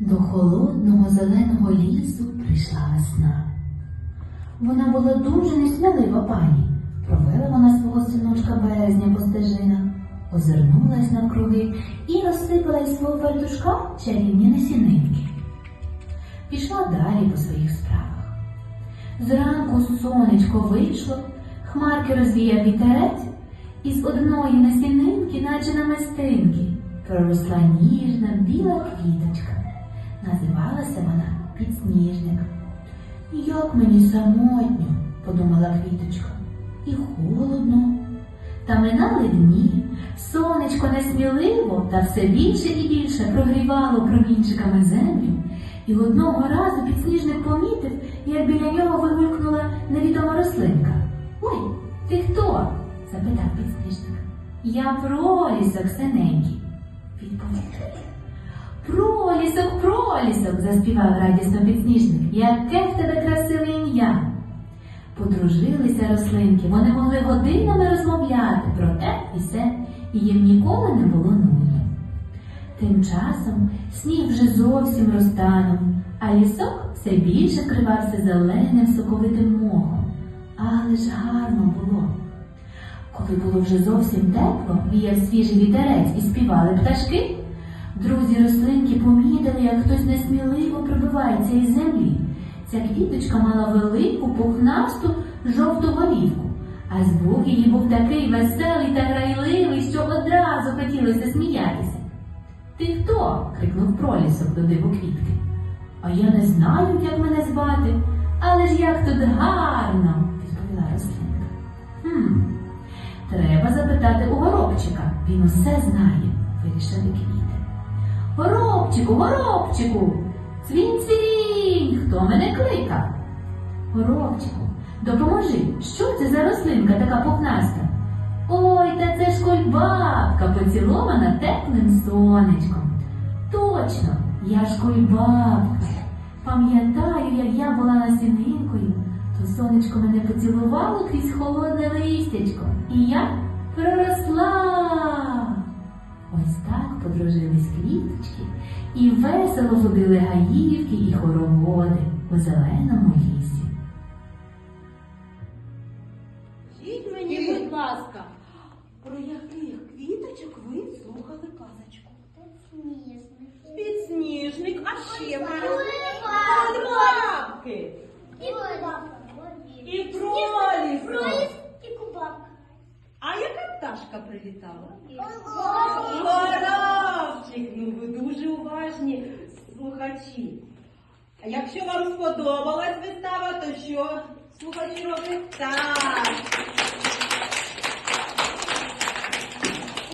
До холодного зеленого лісу прийшла весна. Вона була дуже несмілива пані. Провела вона свого синочка березня по стежинах, озирнулась навкруги і розсипала із свого фартушка чарівні насінинки. Пішла далі по своїх справах. Зранку сонечко вийшло, хмарки розвіяв вітерець, і з одної насінинки, наче на намистинки, проросла ніжна. Називалася вона підсніжник. Як мені самотньо, подумала квіточка, і холодно. Та минали дні, сонечко несміливо та все більше і більше прогрівало промінчиками землю, і одного разу підсніжник помітив, як біля нього вигулькнула невідома рослинка. Ой, ти хто? запитав підсніжник. Я пролісок синенький, відповів. Пролісок, пролісок, заспівав радісно підсніжник. Яке в тебе красиве ім'я. Подружилися рослинки, вони могли годинами розмовляти про те і се, і їм ніколи не було нудно. Тим часом сніг вже зовсім розтанув, а лісок все більше вкривався зеленим соковитим мохом. Але ж гарно було. Коли було вже зовсім тепло, віяв свіжий вітерець і співали пташки, друзі рослинки помітили, як хтось несміливо прибивається із землі. Ця квіточка мала велику, пухнасту, жовту голівку, а звук її був такий веселий та грайливий, що одразу хотілося сміятися. Ти хто? крикнув пролісок до диву квітки. А я не знаю, як мене звати, але ж як тут гарно, відповіла рослинка. Хм, треба запитати у горобчика, він усе знає, вирішили квіти. Горобчику, горобчику, цвінь цвінь, хто мене кликав? Горобчику, допоможи, що це за рослинка така пухнаста? Ой, та це ж кульбабка, поцілована теплим сонечком. Точно, я ж кульбабка. Пам'ятаю, як я була насінинкою, то сонечко мене поцілувало крізь холодне листячко, і я проросла. Подружились квіточки і весело водили гаївки і хороводи у зеленому лісі. Скажіть мені, будь ласка, про яких квіточок ви слухали казочку? Підсніжник, а ще бабки. і проліс. А яка пташка прилітала? Горобчик, ну ви дуже уважні слухачі. Якщо вам сподобалась вистава, то що слухачі роблять? Так.